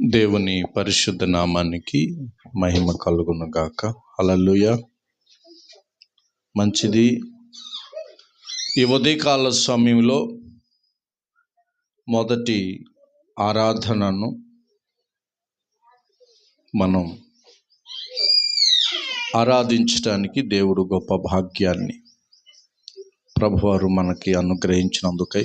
దేవుని పరిశుద్ధ నామానికి మహిమ కలుగును గాక మంచిది. ఈ ఉదయకాల సమయంలో మొదటి ఆరాధనను మనం ఆరాధించడానికి దేవుడు గొప్ప భాగ్యాన్ని ప్రభువారు మనకి అనుగ్రహించినందుకై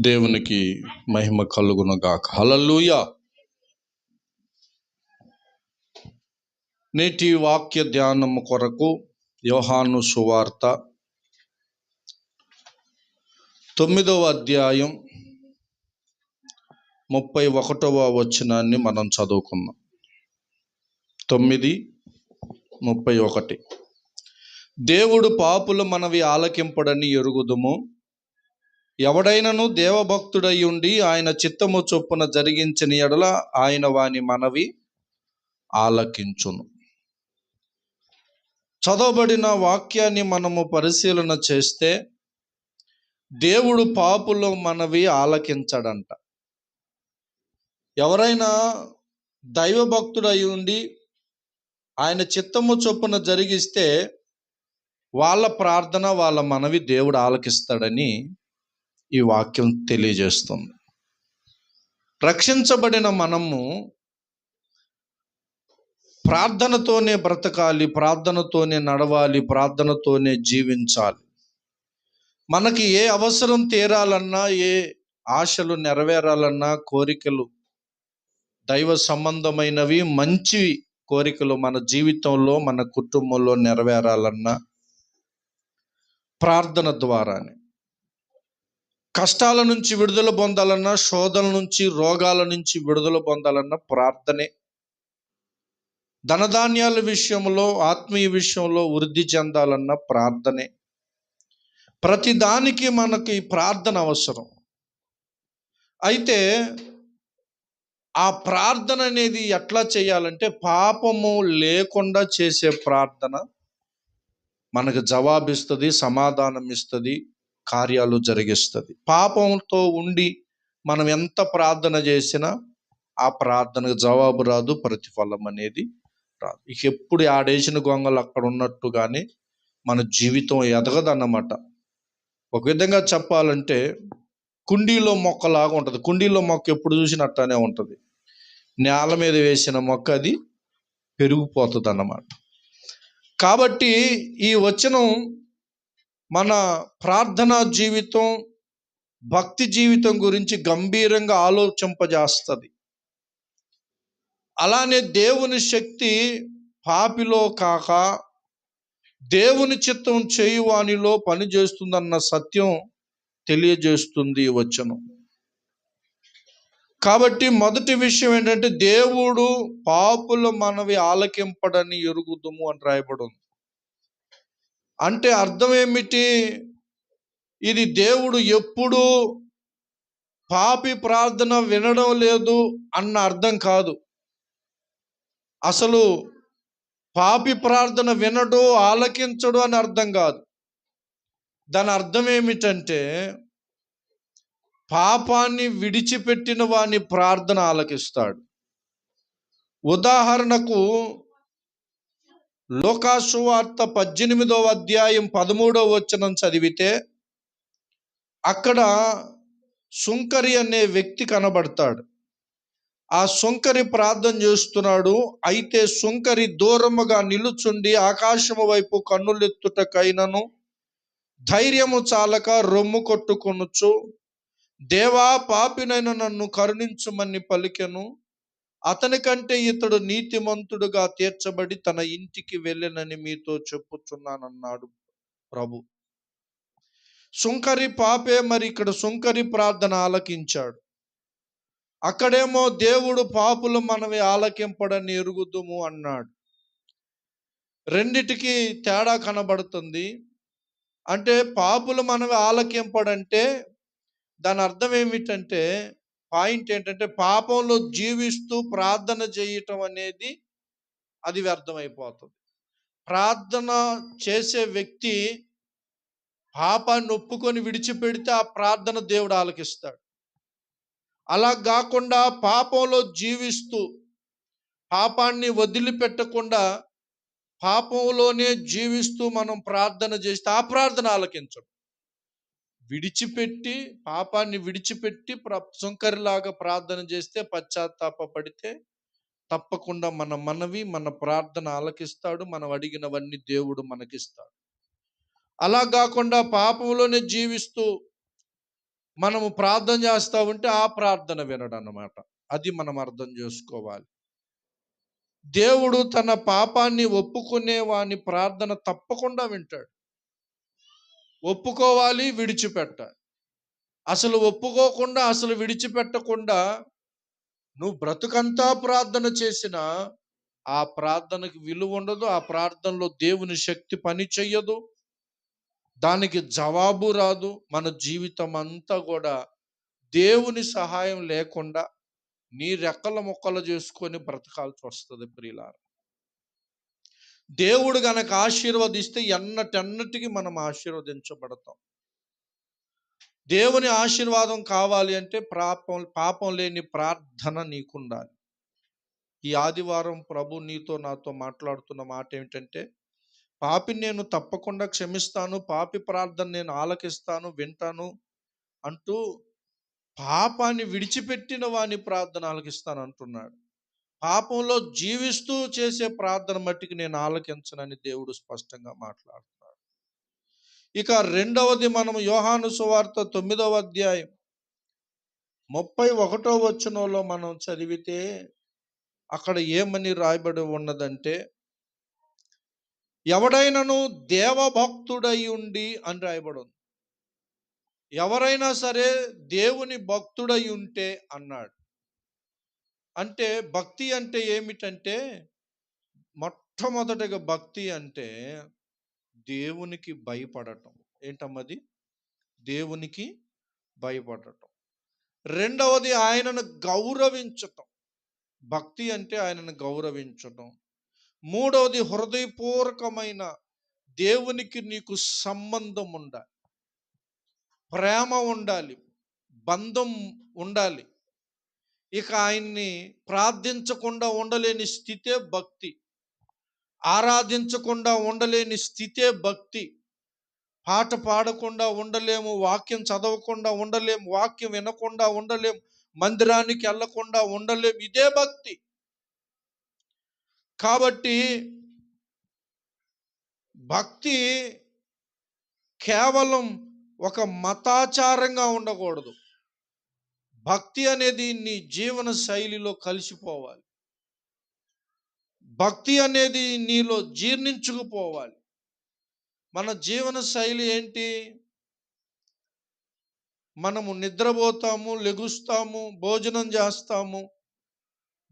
దేవునికి మహిమ కలుగును హలలుయ నేటి వాక్య ధ్యానం కొరకు యోహాను సువార్త తొమ్మిదవ అధ్యాయం ముప్పై ఒకటవ వచనాన్ని మనం చదువుకుందాం. తొమ్మిది ముప్పై ఒకటి. దేవుడు పాపుల మనవి ఆలకింపడని ఎరుగుదుము. ఎవడైనను దేవభక్తుడై ఉండి ఆయన చిత్తము చొప్పున జరిగించిన ఎడల ఆయన వాని మనవి ఆలకించును. చదవబడిన వాక్యాన్ని మనము పరిశీలన చేస్తే దేవుడు పాపుల మనవి ఆలకించడంట. ఎవరైనా దైవభక్తుడై ఉండి ఆయన చిత్తము చొప్పున జరిగిస్తే వాళ్ళ ప్రార్థన వాళ్ళ మనవి దేవుడు ఆలకిస్తాడని ఈ వాక్యం తెలియజేస్తుంది. రక్షించబడిన మనము ప్రార్థనతోనే బ్రతకాలి ప్రార్థనతోనే నడవాలి ప్రార్థనతోనే జీవించాలి. మనకి ఏ అవసరం తీరాలన్నా ఏ ఆశలు నెరవేరాలన్నా కోరికలు దైవ సంబంధమైనవి మంచి కోరికలు మన జీవితంలో మన కుటుంబంలో నెరవేరాలన్నా ప్రార్థన ద్వారానే. కష్టాల నుంచి విడుదల పొందాలన్నా శోధల నుంచి రోగాల నుంచి విడుదల పొందాలన్నా ప్రార్థనే. ధనధాన్యాల విషయంలో ఆత్మీయ విషయంలో వృద్ధి చెందాలన్న ప్రార్థనే. ప్రతి దానికి మనకి ప్రార్థన అవసరం. అయితే ఆ ప్రార్థన అనేది ఎట్లా చేయాలంటే పాపము లేకుండా చేసే ప్రార్థన మనకు జవాబిస్తుంది సమాధానం ఇస్తుంది కార్యాలు జరిగిస్తుంది. పాపంతో ఉండి మనం ఎంత ప్రార్థన చేసినా ఆ ప్రార్థనకు జవాబు రాదు ప్రతిఫలం అనేది రాదు. ఇక ఎప్పుడు ఆడేసిన గొంగలు అక్కడ ఉన్నట్టుగానే మన జీవితం ఎదగదన్నమాట. ఒక విధంగా చెప్పాలంటే కుండీలో మొక్కలాగా ఉంటుంది. కుండీలో మొక్క ఎప్పుడు చూసినట్టనే ఉంటుంది. నేల మీద వేసిన మొక్క అది పెరిగిపోతుంది అన్నమాట కాబట్టి ఈ వచనం మన ప్రార్థనా జీవితం భక్తి జీవితం గురించి గంభీరంగా ఆలోచింపజేస్తుంది. అలానే దేవుని శక్తి పాపిలో కాక దేవుని చిత్తం చేయువానిలో పనిచేస్తుందన్న సత్యం తెలియజేస్తుంది వచనం. కాబట్టి మొదటి విషయం ఏంటంటే దేవుడు పాపుల మనవి ఆలకింపడని ఎరుగుదుము అని రాయబడి ఉంది. అంటే అర్థం ఏమిటి ఇది దేవుడు ఎప్పుడు పాపి ప్రార్థన వినడం లేదు అన్న అర్థం కాదు. అసలు పాపి ప్రార్థన వినడు ఆలకించడు అని అర్థం కాదు. దాని అర్థం ఏమిటంటే పాపాన్ని విడిచిపెట్టిన వాని ప్రార్థన ఆలకిస్తాడు. ఉదాహరణకు లోకాసువార్త పద్దెనిమిదవ అధ్యాయం పదమూడవ వచనం చదివితే అక్కడ సుంకరి అనే వ్యక్తి కనబడతాడు. ఆ సుంకరి ప్రార్థన చేస్తున్నాడు. అయితే సుంకరి దూరముగా నిలుచుండి ఆకాశము వైపు కన్నులెత్తుటకైనను ధైర్యము చాలక రొమ్ము కొట్టుకొనుచు దేవా పాపినైన నన్ను కరుణించుమని పలికెను. అతని కంటే ఇతడు నీతిమంతుడుగా తీర్చబడి తన ఇంటికి వెళ్ళనని మీతో చెప్పుచున్నానన్నాడు ప్రభు. సుంకరి పాపే మరి ఇక్కడ సుంకరి ప్రార్థన ఆలకించాడు. అక్కడేమో దేవుడు పాపులు మనవి ఆలకింపడని ఎరుగుదుము అన్నాడు. రెండిటికి తేడా కనబడుతుంది. అంటే పాపులు మనవి ఆలకింపడంటే దాని అర్థం ఏమిటంటే పాయింట్ ఏంటంటే పాపంలో జీవిస్తూ ప్రార్థన చేయటం అనేది అది వ్యర్థమైపోతుంది. ప్రార్థన చేసే వ్యక్తి పాపాన్ని ఒప్పుకొని విడిచిపెడితే ఆ ప్రార్థన దేవుడు ఆలకిస్తాడు. అలా కాకుండా పాపంలో జీవిస్తూ పాపాన్ని వదిలిపెట్టకుండా పాపంలోనే జీవిస్తూ మనం ప్రార్థన చేస్తే ఆ ప్రార్థన ఆలకించడం విడిచిపెట్టి పాపాన్ని విడిచిపెట్టి ప్ర సుంకరిలాగా ప్రార్థన చేస్తే పశ్చాత్తాప పడితే తప్పకుండా మన మనవి మన ప్రార్థన ఆలకిస్తాడు. మనం అడిగినవన్నీ దేవుడు మనకిస్తాడు. అలా కాకుండా పాపంలోనే జీవిస్తూ మనము ప్రార్థన చేస్తా ఉంటే ఆ ప్రార్థన వినడు అన్నమాట అది మనం అర్థం చేసుకోవాలి. దేవుడు తన పాపాన్ని ఒప్పుకునే వాని ప్రార్థన తప్పకుండా వింటాడు. ఒప్పుకోవాలి విడిచిపెట్టాలి. అసలు ఒప్పుకోకుండా అసలు విడిచిపెట్టకుండా నువ్వు బ్రతుకంతా ప్రార్థన చేసినా ఆ ప్రార్థనకి విలువ ఉండదు ఆ ప్రార్థనలో దేవుని శక్తి పని చెయ్యదు దానికి జవాబు రాదు. మన జీవితం అంతా కూడా దేవుని సహాయం లేకుండా నీ రెక్కల మొక్కలు చేసుకొని బ్రతకాల్సి వస్తుంది ప్రియులారా. దేవుడు గనక ఆశీర్వదిస్తే ఎన్నటెన్నటికి మనం ఆశీర్వదించబడతాం. దేవుని ఆశీర్వాదం కావాలి అంటే పాపం పాపం లేని ప్రార్థన నీకుండాలి. ఈ ఆదివారం ప్రభు నీతో నాతో మాట్లాడుతున్న మాట ఏమిటంటే పాపిని నేను తప్పకుండా క్షమిస్తాను పాపి ప్రార్థన నేను ఆలకిస్తాను వింటాను అంటూ పాపాన్ని విడిచిపెట్టిన వాని ప్రార్థన ఆలకిస్తాను అంటున్నాడు. పాపంలో జీవిస్తూ చేసే ప్రార్థన మట్టికి నేను ఆలకించనని దేవుడు స్పష్టంగా మాట్లాడుతున్నాడు. ఇక రెండవది మనం యోహాను సువార్త తొమ్మిదవ అధ్యాయం ముప్పై ఒకటో వచనంలో మనం చదివితే అక్కడ ఏమని రాయబడి ఉన్నదంటే ఎవడైనను దేవభక్తుడై ఉండి అని రాయబడి ఉంది ఎవరైనా సరే దేవుని భక్తుడై ఉంటే అన్నాడు. అంటే భక్తి అంటే ఏమిటంటే మొట్టమొదటిగా భక్తి అంటే దేవునికి భయపడటం. ఏంటమ్మది? దేవునికి భయపడటం. రెండవది ఆయనను గౌరవించటం. భక్తి అంటే ఆయనను గౌరవించటం. మూడవది హృదయపూర్వకమైన దేవునికి నీకు సంబంధం ఉండాలి. ప్రేమ ఉండాలి. బంధం ఉండాలి. ఇక ఆయన్ని ప్రార్థించకుండా ఉండలేని స్థితే భక్తి. ఆరాధించకుండా ఉండలేని స్థితే భక్తి. పాట పాడకుండా ఉండలేము వాక్యం చదవకుండా ఉండలేము వాక్యం వినకుండా ఉండలేము మందిరానికి వెళ్ళకుండా ఉండలేము. ఇదే భక్తి. కాబట్టి భక్తి కేవలం ఒక మతాచారంగా ఉండకూడదు. భక్తి అనేది నీ జీవన శైలిలో కలిసిపోవాలి. భక్తి అనేది నీలో జీర్ణించుకుపోవాలి. మన జీవన శైలి ఏంటి? మనము నిద్రపోతాము లెగుస్తాము భోజనం చేస్తాము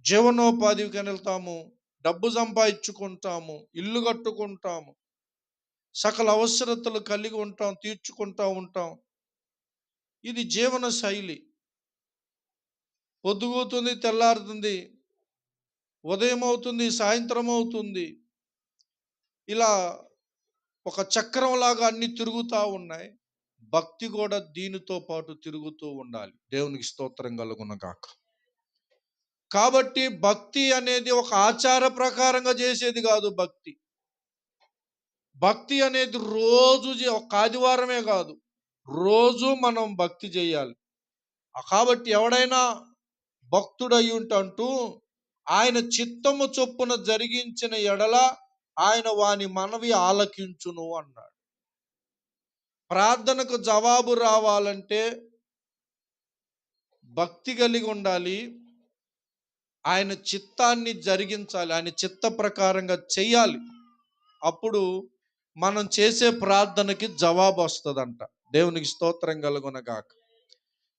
జీవనోపాధికి వెళ్తాము డబ్బు సంపాదించుకుంటాము ఇల్లు కట్టుకుంటాము సకల అవసరతలు కలిగి ఉంటాం తీర్చుకుంటా ఉంటాం. ఇది జీవన శైలి. పొద్దుగుతుంది తెల్లారుతుంది ఉదయం అవుతుంది సాయంత్రం అవుతుంది ఇలా ఒక చక్రంలాగా అన్ని తిరుగుతూ ఉన్నాయి. భక్తి కూడా దీనితో పాటు తిరుగుతూ ఉండాలి. దేవునికి స్తోత్రం కలుగున కాక కాబట్టి భక్తి అనేది ఒక ఆచార ప్రకారంగా చేసేది కాదు భక్తి. భక్తి అనేది రోజు ఒక ఆదివారమే కాదు. రోజు మనం భక్తి చేయాలి. కాబట్టి ఎవడైనా భక్తుడై ఆయన చిత్తము చొప్పున జరిగించిన ఎడల ఆయన వాని మనవి ఆలకించును అన్నాడు. ప్రార్థనకు జవాబు రావాలంటే భక్తి కలిగి ఉండాలి. ఆయన చిత్తాన్ని జరిగించాలి. ఆయన చిత్త ప్రకారంగా చేయాలి అప్పుడు మనం చేసే ప్రార్థనకి జవాబు వస్తుందంట. దేవునికి స్తోత్రం కలుగునగాక.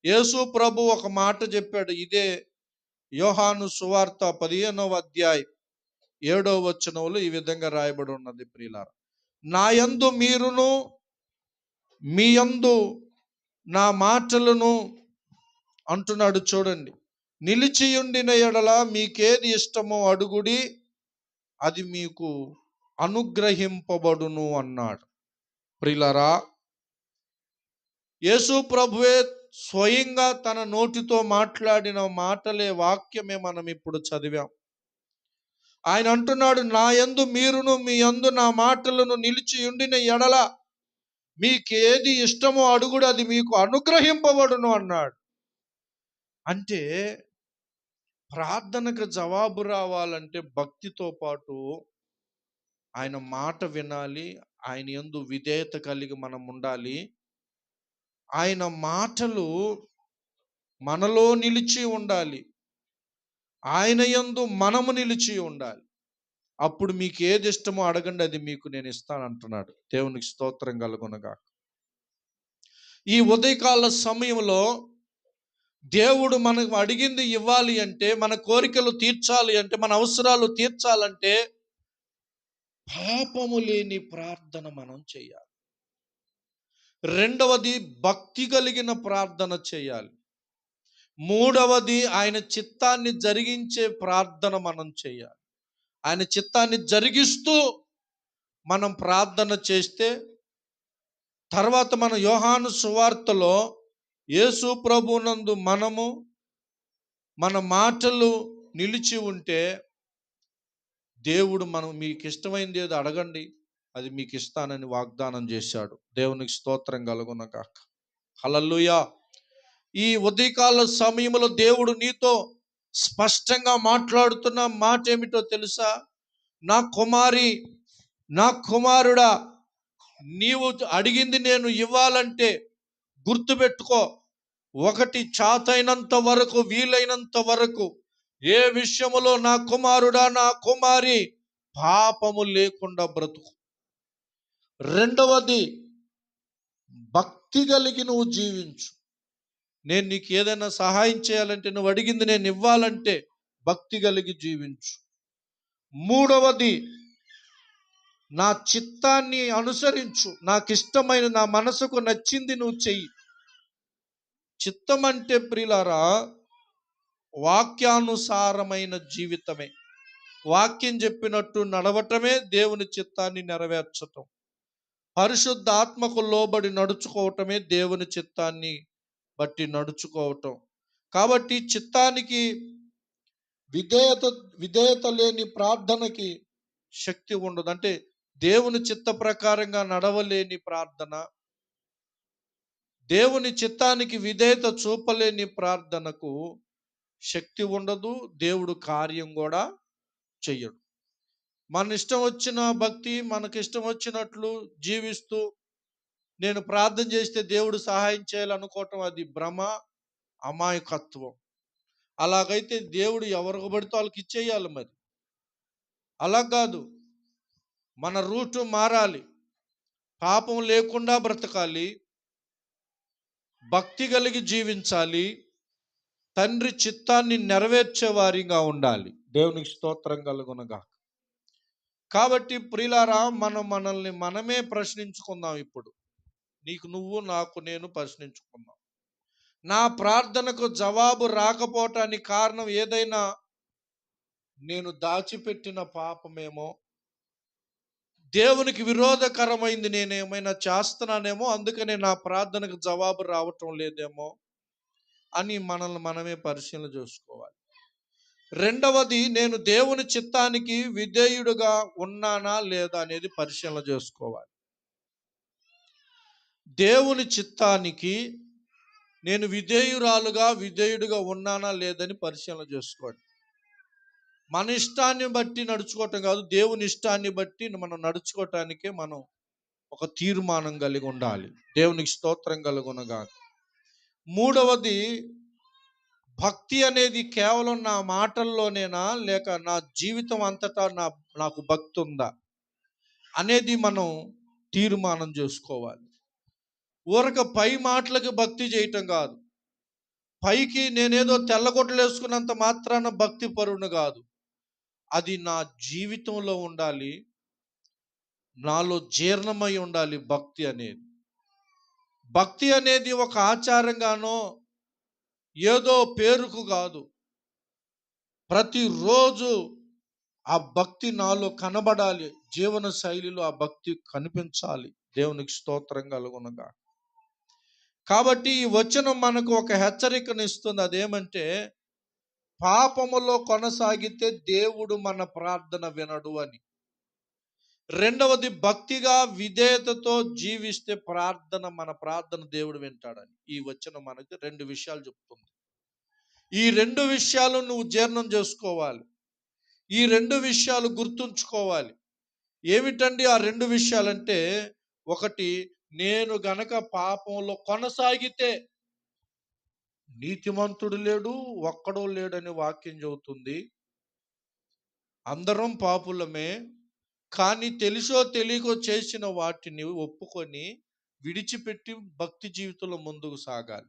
యేసు ప్రభు ఒక మాట చెప్పాడు. ఇదే యోహాను సువార్త పదిహేనవ అధ్యాయం ఏడవ వచనంలో ఈ విధంగా రాయబడి ఉన్నది ప్రియులార. నా యందు మీరును మీ యందు నా మాటలను అంటున్నాడు చూడండి. నిలిచియుండిన ఎడల మీకేది ఇష్టమో అడుగుడి అది మీకు అనుగ్రహింపబడును అన్నాడు. ప్రిలరా యేసు ప్రభువే స్వయంగా తన నోటితో మాట్లాడిన మాటలే వాక్యమే మనం ఇప్పుడు చదివాం. ఆయన అంటున్నాడు నా యందు మీరును మీ యందు నా మాటలను నిలిచి ఉండిన ఎడల మీకేది ఇష్టమో అడుగుడు అది మీకు అనుగ్రహింపబడును అన్నాడు. అంటే ప్రార్థనకు జవాబు రావాలంటే భక్తితో పాటు ఆయన మాట వినాలి ఆయన యందు విధేయత కలిగి మనం ఉండాలి. ఆయన మాటలు మనలో నిలిచి ఉండాలి. ఆయన యందు మనము నిలిచి ఉండాలి. అప్పుడు మీకు ఏది ఇష్టమో అడగండి అది మీకు నేను ఇస్తాను అంటున్నాడు. దేవునికి స్తోత్రం కలుగునగా ఈ ఉదయకాల సమయంలో దేవుడు మనకు అడిగింది ఇవ్వాలి అంటే మన కోరికలు తీర్చాలి అంటే మన అవసరాలు తీర్చాలంటే పాపము లేని ప్రార్థన మనం చేయాలి. రెండవది భక్తి కలిగిన ప్రార్థన చేయాలి. మూడవది ఆయన చిత్తాన్ని జరిగించే ప్రార్థన మనం చేయాలి. ఆయన చిత్తాన్ని జరిగిస్తూ మనం ప్రార్థన చేస్తే తర్వాత మన యోహాను సువార్తలో యేసు ప్రభునందు మనము మన మాటలు నిలిచి ఉంటే దేవుడు మనం మీకు ఇష్టమైంది ఏదో అడగండి. అది మీకు ఇస్తానని వాగ్దానం చేశాడు. దేవునికి స్తోత్రం కలుగునక హలల్లుయా! ఈ ఉదయకాల సమయంలో దేవుడు నీతో స్పష్టంగా మాట్లాడుతున్న మాట ఏమిటో తెలుసా? నా కుమారి నా కుమారుడా నీవు అడిగింది నేను ఇవ్వాలంటే గుర్తుపెట్టుకో. ఒకటి చాతైనంత వరకు వీలైనంత వరకు ఏ విషయములో నా కుమారుడా నా కుమారి పాపము లేకుండా బ్రతుకు. రెండవది భక్తి కలిగి నువ్వు జీవించు. నేను నీకు ఏదైనా సహాయం చేయాలంటే నువ్వు అడిగింది నేను ఇవ్వాలంటే భక్తి కలిగి జీవించు. మూడవది నా చిత్తాన్ని అనుసరించు. నాకు ఇష్టమైన నా మనసుకు నచ్చింది నువ్వు చెయ్యి. చిత్తం అంటే ప్రిలారా వాక్యానుసారమైన జీవితమే. వాక్యం చెప్పినట్టు నడవటమే దేవుని చిత్తాన్ని నెరవేర్చటం. పరిశుద్ధ ఆత్మకు లోబడి నడుచుకోవటమే దేవుని చిత్తాన్ని బట్టి నడుచుకోవటం. కాబట్టి చిత్తానికి విధేయత విధేయత లేని ప్రార్థనకి శక్తి ఉండదు. అంటే దేవుని చిత్త ప్రకారంగా నడవలేని ప్రార్థన దేవుని చిత్తానికి విధేయత చూపలేని ప్రార్థనకు శక్తి ఉండదు. దేవుడు కార్యం కూడా చెయ్యడు. మన ఇష్టం వచ్చిన భక్తి మనకి ఇష్టం వచ్చినట్లు జీవిస్తూ నేను ప్రార్థన చేస్తే దేవుడు సహాయం చేయాలనుకోవటం అది భ్రమ అమాయకత్వం. అలాగైతే దేవుడు ఎవరికి పడితే వాళ్ళకి ఇచ్చేయాలి మరి. అలా కాదు. మన రూటు మారాలి. పాపం లేకుండా బ్రతకాలి. భక్తి కలిగి జీవించాలి. తండ్రి చిత్తాన్ని నెరవేర్చే వారిగా ఉండాలి. దేవునికి స్తోత్రం కలుగునగాక. కాబట్టి ప్రిలారా మనం మనల్ని మనమే ప్రశ్నించుకుందాం ఇప్పుడు. నీకు నువ్వు నాకు నేను ప్రశ్నించుకుందాం. నా ప్రార్థనకు జవాబు రాకపోవటానికి కారణం ఏదైనా నేను దాచిపెట్టిన పాపమేమో దేవునికి విరోధకరమైంది నేను ఏమైనా చేస్తున్నానేమో అందుకనే నా ప్రార్థనకు జవాబు రావటం లేదేమో అని మనల్ని మనమే పరిశీలన చేసుకోవాలి. రెండవది నేను దేవుని చిత్తానికి విధేయుడుగా ఉన్నానా లేదా అనేది పరిశీలన చేసుకోవాలి. దేవుని చిత్తానికి నేను విధేయురాలుగా విధేయుడిగా ఉన్నానా లేదని పరిశీలన చేసుకోండి. మన ఇష్టాన్ని బట్టి నడుచుకోవటం కాదు దేవుని ఇష్టాన్ని బట్టి మనం నడుచుకోవటానికే మనం ఒక తీర్మానం కలిగి ఉండాలి. దేవునికి స్తోత్రం కలుగునగా మూడవది భక్తి అనేది కేవలం నా మాటల్లోనేనా? లేక నా జీవితం అంతటా నా నాకు భక్తి ఉందా అనేది మనం తీర్మానం చేసుకోవాలి. ఊరక పై మాటలకు భక్తి చేయటం కాదు. పైకి నేనేదో తెల్లగొడ్డలు వేసుకున్నంత మాత్రాన భక్తి పరుణ్ణి కాదు. అది నా జీవితంలో ఉండాలి. నాలో జీర్ణమై ఉండాలి భక్తి అనేది. భక్తి అనేది ఒక ఆచారంగానో ఏదో పేరుకు కాదు. ప్రతిరోజు ఆ భక్తి నాలో కనబడాలి. జీవన శైలిలో ఆ భక్తి కనిపించాలి. దేవునికి స్తోత్రం కలుగునగా. కాబట్టి ఈ వచనం మనకు ఒక హెచ్చరికను ఇస్తుంది అదేమంటే పాపములో కొనసాగితే దేవుడు మన ప్రార్థన వినడు అని. రెండవది భక్తిగా విధేయతతో జీవిస్తే ప్రార్థన మన ప్రార్థన దేవుడు వింటాడని. ఈ వచ్చిన మనకి రెండు విషయాలు చెప్తుంది. ఈ రెండు విషయాలు నువ్వు జీర్ణం చేసుకోవాలి. ఈ రెండు విషయాలు గుర్తుంచుకోవాలి. ఏమిటండి ఆ రెండు విషయాలంటే ఒకటి నేను గనక పాపంలో కొనసాగితే నీతిమంతుడు లేడు ఒక్కడో లేడని వాక్యం చెబుతుంది. అందరం పాపులమే కానీ తెలుసో తెలియకో చేసిన వాటిని ఒప్పుకొని విడిచిపెట్టి భక్తి జీవితంలో ముందుకు సాగాలి.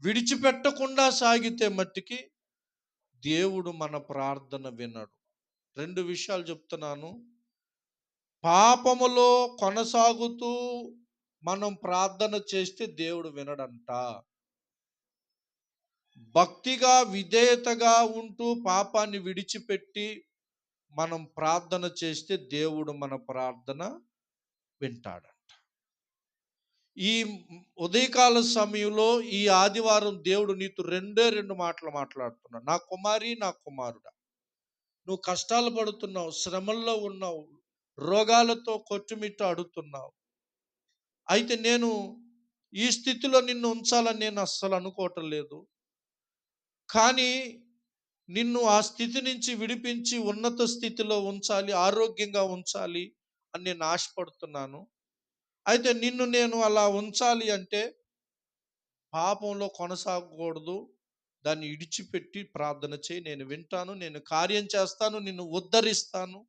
విడిచిపెట్టకుండా సాగితే మట్టికి దేవుడు మన ప్రార్థన వినడు. రెండు విషయాలు చెప్తున్నాను. పాపములో కొనసాగుతూ మనం ప్రార్థన చేస్తే దేవుడు వినడంట. భక్తిగా విధేయతగా ఉంటూ పాపాన్ని విడిచిపెట్టి మనం ప్రార్థన చేస్తే దేవుడు మన ప్రార్థన వింటాడంట. ఈ ఉదయకాల సమయంలో ఈ ఆదివారం దేవుడు నీతో రెండే రెండు మాటలు మాట్లాడుతున్నాడు. నా కుమారి నా కుమారుడా నువ్వు కష్టాలు పడుతున్నావు శ్రమల్లో ఉన్నావు రోగాలతో కొట్టుమిట్టు అడుగుతున్నావు. అయితే నేను ఈ స్థితిలో నిన్ను ఉంచాలని నేను అస్సలు అనుకోవటం లేదు. కానీ నిన్ను ఆ స్థితి నుంచి విడిపించి ఉన్నత స్థితిలో ఉంచాలి ఆరోగ్యంగా ఉంచాలి అని నేను ఆశపడుతున్నాను. అయితే నిన్ను నేను అలా ఉంచాలి అంటే పాపంలో కొనసాగకూడదు. దాన్ని ఇడిచిపెట్టి ప్రార్థన చేయి. నేను వింటాను నేను కార్యం చేస్తాను నిన్ను ఉద్ధరిస్తాను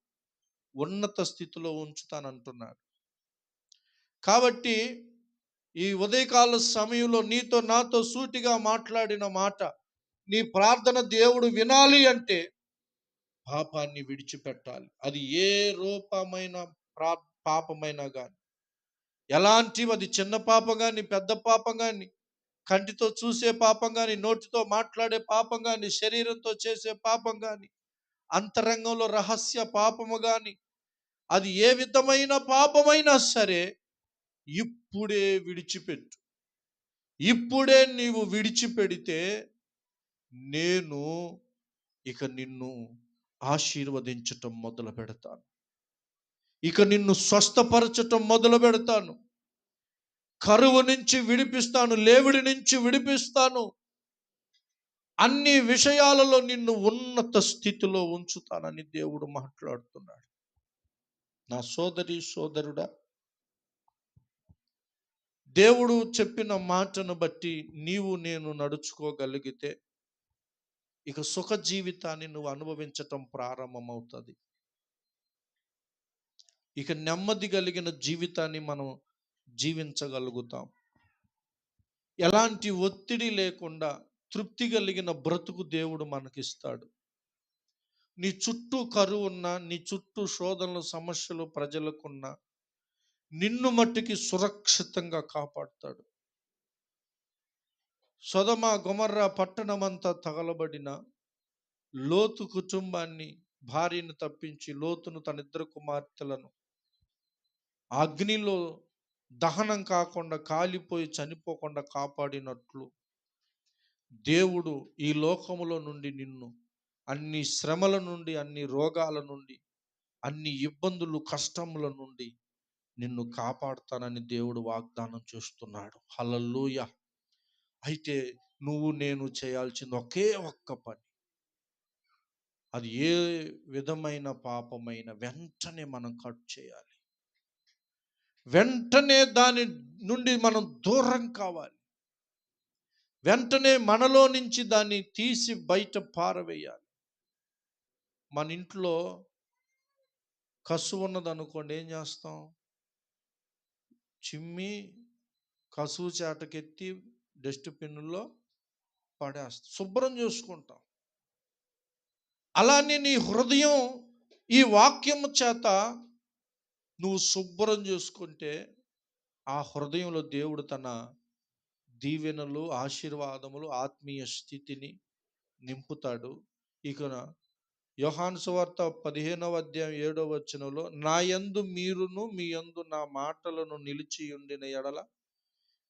ఉన్నత స్థితిలో ఉంచుతాను అంటున్నాడు కాబట్టి ఈ ఉదయకాల సమయంలో నీతో నాతో సూటిగా మాట్లాడిన మాట నీ ప్రార్థన దేవుడు వినాలి అంటే పాపాన్ని విడిచిపెట్టాలి. అది ఏ రూపమైన ప్రా పాపమైనా కానీ ఎలాంటి అది చిన్న పాపం కానీ పెద్ద పాపం కానీ కంటితో చూసే పాపం కానీ నోటితో మాట్లాడే పాపం కానీ శరీరంతో చేసే పాపం కానీ అంతరంగంలో రహస్య పాపము కానీ అది ఏ విధమైన పాపమైనా సరే ఇప్పుడే విడిచిపెట్టు. ఇప్పుడే నీవు విడిచిపెడితే నేను ఇక నిన్ను ఆశీర్వదించటం మొదలు పెడతాను. ఇక నిన్ను స్వస్థపరచటం మొదలు పెడతాను. కరువు నుంచి విడిపిస్తాను లేవిడి నుంచి విడిపిస్తాను. అన్ని విషయాలలో నిన్ను ఉన్నత స్థితిలో ఉంచుతానని దేవుడు మాట్లాడుతున్నాడు. నా సోదరి సోదరుడా దేవుడు చెప్పిన మాటను బట్టి నీవు నేను నడుచుకోగలిగితే ఇక సుఖ జీవితాన్ని నువ్వు అనుభవించటం ప్రారంభమవుతుంది. ఇక నెమ్మది కలిగిన జీవితాన్ని మనం జీవించగలుగుతాం. ఎలాంటి ఒత్తిడి లేకుండా తృప్తి కలిగిన బ్రతుకు దేవుడు మనకిస్తాడు. నీ చుట్టూ కరువు ఉన్నా నీ చుట్టూ శోధనలు సమస్యలు ప్రజలకున్నా నిన్ను మట్టికి సురక్షితంగా కాపాడుతాడు. సొదమ గుమర్ర పట్టణమంతా తగలబడిన లోతు కుటుంబాన్ని భార్యను తప్పించి లోతును తన ఇద్దరు కుమార్తెలను అగ్నిలో దహనం కాకుండా కాలిపోయి చనిపోకుండా కాపాడినట్లు దేవుడు ఈ లోకములో నుండి నిన్ను అన్ని శ్రమల నుండి అన్ని రోగాల నుండి అన్ని ఇబ్బందులు కష్టముల నుండి నిన్ను కాపాడుతానని దేవుడు వాగ్దానం చేస్తున్నాడు. హలల్లుయ. అయితే నువ్వు నేను చేయాల్సింది ఒకే ఒక్క పని. అది ఏ విధమైన పాపమైన వెంటనే మనం కట్ చేయాలి. వెంటనే దాని నుండి మనం దూరం కావాలి. వెంటనే మనలో నుంచి దాన్ని తీసి బయట పారవేయాలి. మన ఇంట్లో కసువు ఉన్నదనుకోండి ఏం చేస్తాం? చిమ్మి కసువు చేటకెత్తి డస్ట్బిన్లో పడేస్తాం శుభ్రం చేసుకుంటాం. అలానే నీ హృదయం ఈ వాక్యము చేత నువ్వు శుభ్రం చేసుకుంటే ఆ హృదయంలో దేవుడు తన దీవెనలు ఆశీర్వాదములు ఆత్మీయ స్థితిని నింపుతాడు. ఇక యోహాను సువార్త పదిహేనవ అధ్యాయం ఏడవ వచనంలో నా యందు మీరును మీ యందు నా మాటలను నిలిచి ఉండిన ఎడల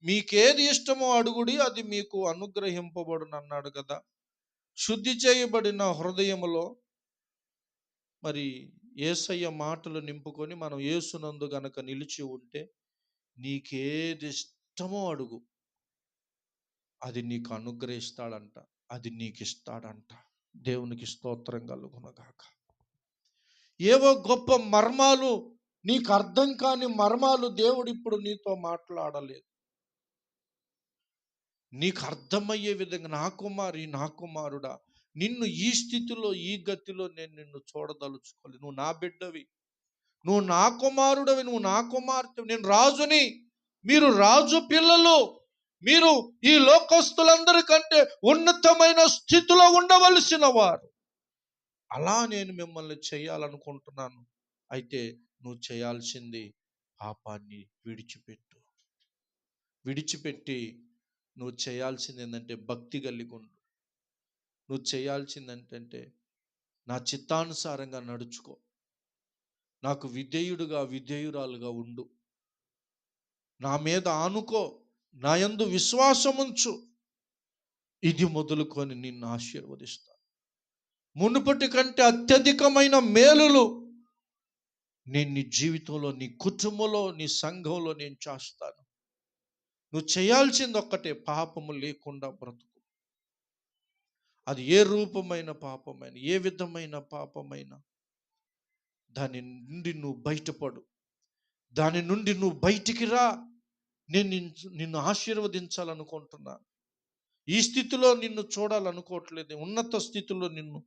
మీకేది ఇష్టమో అడుగుడి అది మీకు అనుగ్రహింపబడును అన్నాడు కదా. శుద్ధి చేయబడిన హృదయములో మరి ఏసయ్య మాటలు నింపుకొని మనం ఏసునందు గనక నిలిచి ఉంటే నీకేది ఇష్టమో అడుగు. అది నీకు అనుగ్రహిస్తాడంట అది నీకు ఇస్తాడంట దేవునికి స్తోత్రం కలుగునగాక. ఏవో గొప్ప మర్మాలు నీకు అర్థం కాని మర్మాలు దేవుడు ఇప్పుడు నీతో మాట్లాడలేదు. నీకు అర్థమయ్యే విధంగా నా కుమారి నా కుమారుడా నిన్ను ఈ స్థితిలో ఈ గతిలో నేను నిన్ను చూడదలుచుకోలేదు. నువ్వు నా బిడ్డవి. నువ్వు నా కుమారుడవి నువ్వు నా కుమార్తెవి. నేను రాజుని. మీరు రాజు పిల్లలు. మీరు ఈ లోకస్తులందరికంటే ఉన్నతమైన స్థితిలో ఉండవలసిన వారు అలా నేను మిమ్మల్ని చేయాలనుకుంటున్నాను. అయితే నువ్వు చేయాల్సింది పాపాన్ని విడిచిపెట్టు. విడిచిపెట్టి నువ్వు చేయాల్సింది ఏంటంటే భక్తి కలిగి ఉండు. నువ్వు చేయాల్సింది ఏంటంటే నా చిత్తానుసారంగా నడుచుకో. నాకు విధేయుడుగా విధేయురాలుగా ఉండు. నా మీద ఆనుకో. నా యందు విశ్వాసముంచు ఇది మొదలుకొని నిన్ను ఆశీర్వదిస్తాను మునుపటి కంటే అత్యధికమైన మేలులు నేను నీ జీవితంలో నీ కుటుంబంలో నీ సంఘంలో నేను చేస్తాను. నువ్వు చేయాల్సింది ఒక్కటే పాపము లేకుండా బ్రతుకు. అది ఏ రూపమైన పాపమైన ఏ విధమైన పాపమైన దాని నుండి నువ్వు బయటపడు. దాని నుండి నువ్వు బయటికి రా. నేను నిన్ను- ఆశీర్వదించాలనుకుంటున్నాను ఈ స్థితిలో నిన్ను చూడాలనుకోవట్లేదు ఉన్నత స్థితిలో నిన్ను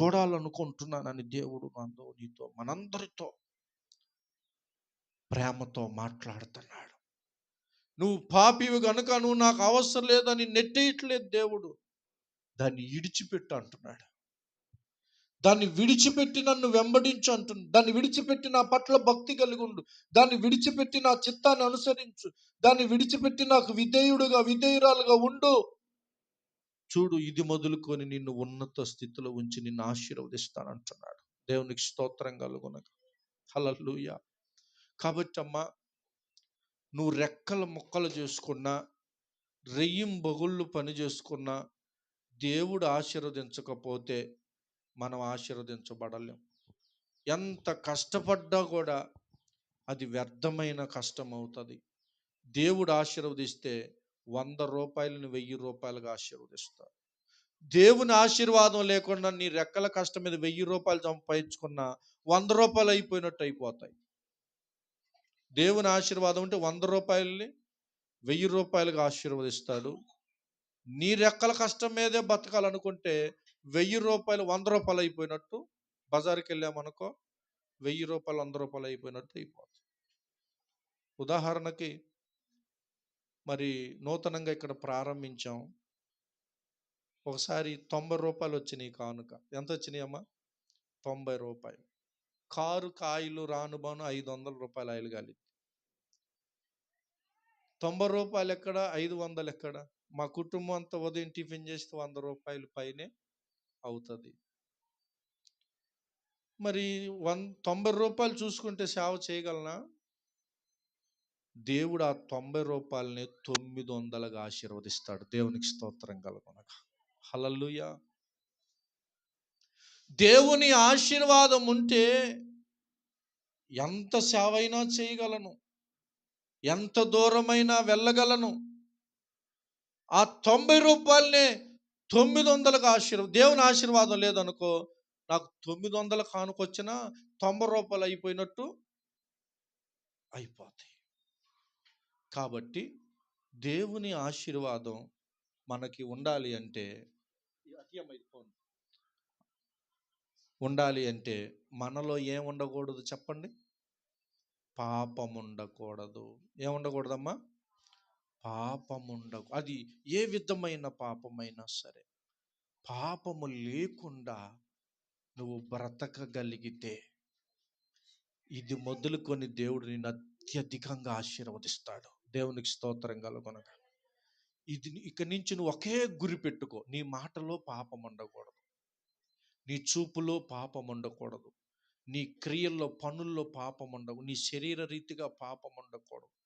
చూడాలనుకుంటున్నానని దేవుడు నాతో నీతో మనందరితో ప్రేమతో మాట్లాడుతున్నాడు. నువ్వు పాపివి గనుక నువ్వు నాకు అవసరం లేదని నెట్టేయట్లేదు దేవుడు. దాన్ని ఇడిచిపెట్టు అంటున్నాడు. దాన్ని విడిచిపెట్టి నన్ను వెంబడించు అంటున్నాడు. దాన్ని విడిచిపెట్టి నా పట్ల భక్తి కలిగి ఉండు. దాన్ని విడిచిపెట్టి నా చిత్తాన్ని అనుసరించు. దాన్ని విడిచిపెట్టి నాకు విధేయుడుగా విధేయురాలుగా ఉండు. చూడు ఇది మొదలుకొని నిన్ను ఉన్నత స్థితిలో ఉంచి నిన్ను ఆశీర్వదిస్తానంటున్నాడు దేవునికి స్తోత్రం కలుగునక హల్లెలూయా. కాబట్టి అమ్మా నువ్వు రెక్కల ముక్కలు చేసుకున్నా రెయ్యం బొగుళ్ళు పని చేసుకున్నా దేవుడు ఆశీర్వదించకపోతే మనం ఆశీర్వదించబడలేం. ఎంత కష్టపడ్డా కూడా అది వ్యర్థమైన కష్టం అవుతుంది దేవుడు ఆశీర్వదిస్తే వంద రూపాయలను వెయ్యి రూపాయలుగా ఆశీర్వదిస్తాడు దేవుని ఆశీర్వాదం లేకుండా నీ రెక్కల కష్టం మీద వెయ్యి రూపాయలు సంపాదించుకున్నా వంద రూపాయలు అయిపోయినట్టు అయిపోతాయి. దేవుని ఆశీర్వాదం అంటే వంద రూపాయలని వెయ్యి రూపాయలుగా ఆశీర్వదిస్తాడు. నీ రెక్కల కష్టం మీదే బతకాలనుకుంటే వెయ్యి రూపాయలు వంద రూపాయలు అయిపోయినట్టు బజార్కి వెళ్ళామనుకో వెయ్యి రూపాయలు వంద రూపాయలు అయిపోయినట్టు అయిపోతుంది ఉదాహరణకి మరి నూతనంగా ఇక్కడ ప్రారంభించాం. ఒకసారి తొంభై రూపాయలు వచ్చినాయి కానుక. ఎంత వచ్చినాయి అమ్మా? తొంభై రూపాయలు. కారు కాయలు రానుబాను ఐదు వందల రూపాయలు ఆయిల్ కాలి తొంభై రూపాయలు ఎక్కడ ఐదు వందలు ఎక్కడ మా కుటుంబం అంతా ఉదయం టిఫిన్ చేస్తే వంద రూపాయలు పైనే అవుతుంది. మరి వన్ తొంభై రూపాయలు చూసుకుంటే సేవ చేయగలనా? దేవుడు ఆ తొంభై రూపాయలని తొమ్మిది వందలుగా ఆశీర్వదిస్తాడు. దేవునికి స్తోత్రం కలగనక హలలుయ దేవుని ఆశీర్వాదం ఉంటే ఎంత సేవ అయినా చేయగలను. ఎంత దూరమైనా వెళ్ళగలను. ఆ తొంభై రూపాయలనే తొమ్మిది వందలకు ఆశీర్వాదం దేవుని ఆశీర్వాదం లేదనుకో నాకు తొమ్మిది వందల కానుకొచ్చినా తొంభై రూపాయలు అయిపోయినట్టు అయిపోతాయి. కాబట్టి దేవుని ఆశీర్వాదం మనకి ఉండాలి అంటే ఉండాలి అంటే మనలో ఏం ఉండకూడదు చెప్పండి? పాపం ఉండకూడదు ఏముండకూడదమ్మా? పాపం ఉండ అది ఏ విధమైన పాపమైనా సరే పాపము లేకుండా నువ్వు బ్రతకగలిగితే ఇది మొదలుకొని దేవుడు నిన్ను అత్యధికంగా ఆశీర్వదిస్తాడు. దేవునికి స్తోత్రం కలుగునగా. ఇది ఇక నుంచి నువ్వు ఒకే గురి పెట్టుకో. నీ మాటలో పాపం ఉండకూడదు నీ చూపులో పాపం ఉండకూడదు నీ క్రియల్లో పనుల్లో పాపం ఉండవు నీ శరీర రీతిగా పాపం ఉండకూడదు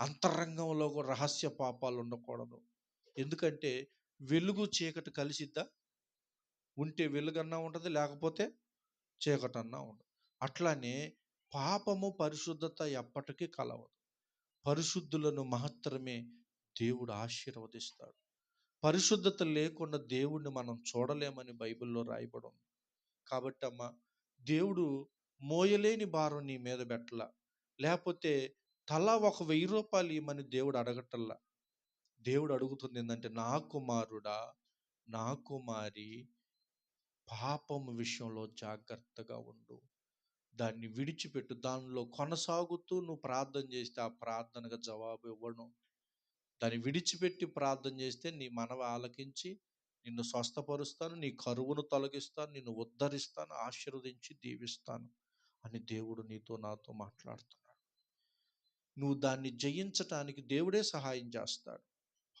అంతరంగంలో రహస్య పాపాలు ఉండకూడదు ఎందుకంటే వెలుగు చీకటి కలిసిద్దా? ఉంటే వెలుగన్నా ఉంటుంది లేకపోతే చీకటన్నా ఉండదు అట్లానే పాపము పరిశుద్ధత ఎప్పటికీ కలవదు. పరిశుద్ధులను మాత్రమే దేవుడు ఆశీర్వదిస్తాడు. పరిశుద్ధత లేకుండా దేవుణ్ణి మనం చూడలేమని బైబిల్లో రాయబడి ఉంది. కాబట్టి అమ్మ దేవుడు మోయలేని భారం నీ మీద పెట్టలా. లేకపోతే తలా ఒక వెయ్యి రూపాయలు ఇవ్వమని దేవుడు అడగటల్లా. దేవుడు అడుగుతుంది ఏంటంటే నా కుమారుడా నా కుమారి పాపం విషయంలో జాగ్రత్తగా ఉండు. దాన్ని విడిచిపెట్టు. దానిలో కొనసాగుతూ నువ్వు ప్రార్థన చేస్తే ఆ ప్రార్థనకు జవాబు ఇవ్వడం దాన్ని విడిచిపెట్టి ప్రార్థన చేస్తే నీ మనవ ఆలకించి నిన్ను స్వస్థపరుస్తాను నీ కరువును తొలగిస్తాను నిన్ను ఉద్ధరిస్తాను ఆశీర్వదించి దీవిస్తాను అని దేవుడు నీతో నాతో మాట్లాడుతున్నాడు. నువ్వు దాన్ని జయించటానికి దేవుడే సహాయం చేస్తాడు.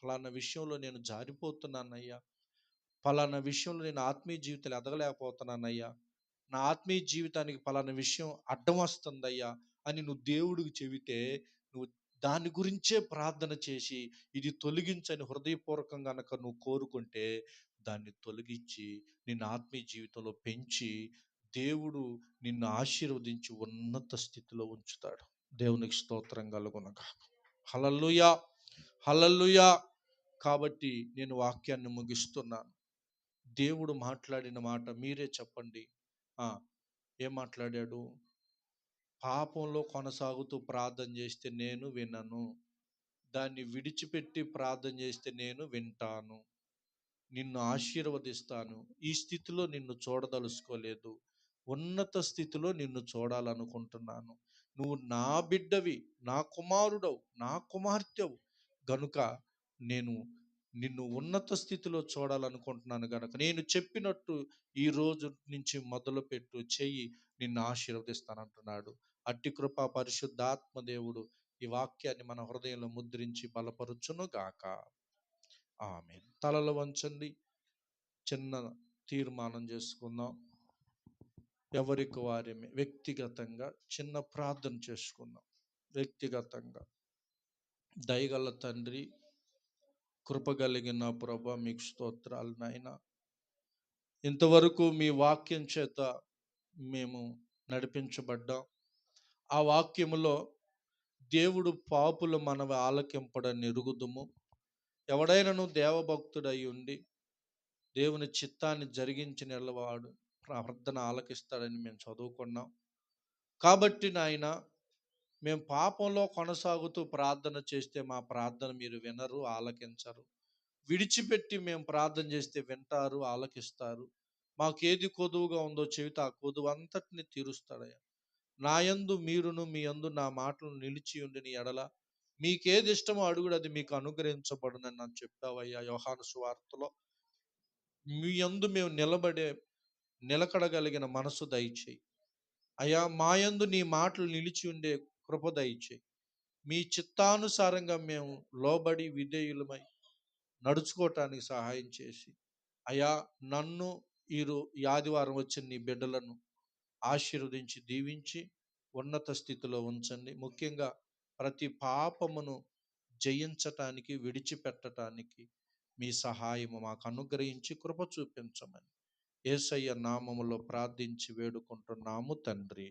ఫలానా విషయంలో నేను జారిపోతున్నానయ్యా. ఫలానా విషయంలో నేను ఆత్మీయ జీవితాలు ఎదగలేకపోతున్నానయ్యా. నా ఆత్మీయ జీవితానికి ఫలానా విషయం అడ్డం వస్తుందయ్యా అని నువ్వు దేవుడికి చెబితే నువ్వు దాని గురించే ప్రార్థన చేసి ఇది తొలగించని హృదయపూర్వకంగా కనుక నువ్వు కోరుకుంటే దాన్ని తొలగించి నిన్ను ఆత్మీయ జీవితంలో పెంచి దేవుడు నిన్ను ఆశీర్వదించి ఉన్నత స్థితిలో ఉంచుతాడు. దేవునికి స్తోత్రం కలుగునక హలల్లుయా! హలల్లుయా! కాబట్టి నేను వాక్యాన్ని ముగిస్తున్నాను. దేవుడు మాట్లాడిన మాట మీరే చెప్పండి. ఆ, ఏం మాట్లాడాడు? పాపంలో కొనసాగుతూ ప్రార్థన చేస్తే నేను వినను. దాన్ని విడిచిపెట్టి ప్రార్థన చేస్తే నేను వింటాను. నిన్ను ఆశీర్వదిస్తాను. ఈ స్థితిలో నిన్ను చూడదలుచుకోలేదు. ఉన్నత స్థితిలో నిన్ను చూడాలనుకుంటున్నాను. నువ్వు నా బిడ్డవి నా కుమారుడవు నా కుమార్తెవు. గనుక నేను నిన్ను ఉన్నత స్థితిలో చూడాలనుకుంటున్నాను గనుక నేను చెప్పినట్టు ఈ రోజు నుంచి మొదలుపెట్టు చెయ్యి నిన్ను ఆశీర్వదిస్తానంటున్నాడు. అట్టి కృప పరిశుద్ధాత్మ దేవుడు ఈ వాక్యాన్ని మన హృదయంలో ముద్రించి బలపరుచును గాక. ఆమె తలలు వంచండి. చిన్న తీర్మానం చేసుకుందాం. ఎవరికి వారి వ్యక్తిగతంగా చిన్న ప్రార్థన చేసుకుందాం. వ్యక్తిగతంగా. దయగల తండ్రి కృపగలిగిన ప్రభ మీకు స్తోత్రాలు నాయన. ఇంతవరకు మీ వాక్యం చేత మేము నడిపించబడ్డాం. ఆ వాక్యములో దేవుడు పాపులు మనవి ఆలకింపడని ఎరుగుదుము ఎవడైనను దేవభక్తుడై ఉండి దేవుని చిత్తాన్ని జరిగించి నిలవాడు ప్రార్థన ఆలకిస్తాడని మేము చదువుకున్నాం. కాబట్టి నాయన మేము పాపంలో కొనసాగుతూ ప్రార్థన చేస్తే మా ప్రార్థన మీరు వినరు ఆలకించరు. విడిచిపెట్టి మేము ప్రార్థన చేస్తే వింటారు ఆలకిస్తారు. మాకేది కొదువుగా ఉందో చెబితే ఆ కొదువు అంతటిని తీరుస్తాడయ్యా. నా యందు మీరును మీ యందు నా మాటలు నిలిచి ఉండిని ఎడల. మీకేది ఇష్టమో అడుగుడు అది మీకు అనుగ్రహించబడునని నాకు చెప్పావయ్యా యోహాను సువార్తలో. మీ యందు మేము నిలబడే నిలకడగలిగిన మనసు దయచేయి. అయ్యా మాయందు నీ మాటలు నిలిచి ఉండే కృప దయచేయి. మీ చిత్తానుసారంగా మేము లోబడి విధేయులమై నడుచుకోవటానికి సహాయం చేసి. అయా నన్ను ఈరు ఈ ఆదివారం వచ్చిన నీ బిడ్డలను ఆశీర్వదించి దీవించి ఉన్నత స్థితిలో ఉంచండి. ముఖ్యంగా ప్రతి పాపమును జయించటానికి విడిచిపెట్టటానికి మీ సహాయము మాకు అనుగ్రహించి కృప చూపించమని యేసయ్య నామములో ప్రార్థించి వేడుకుంటున్నాము తండ్రి.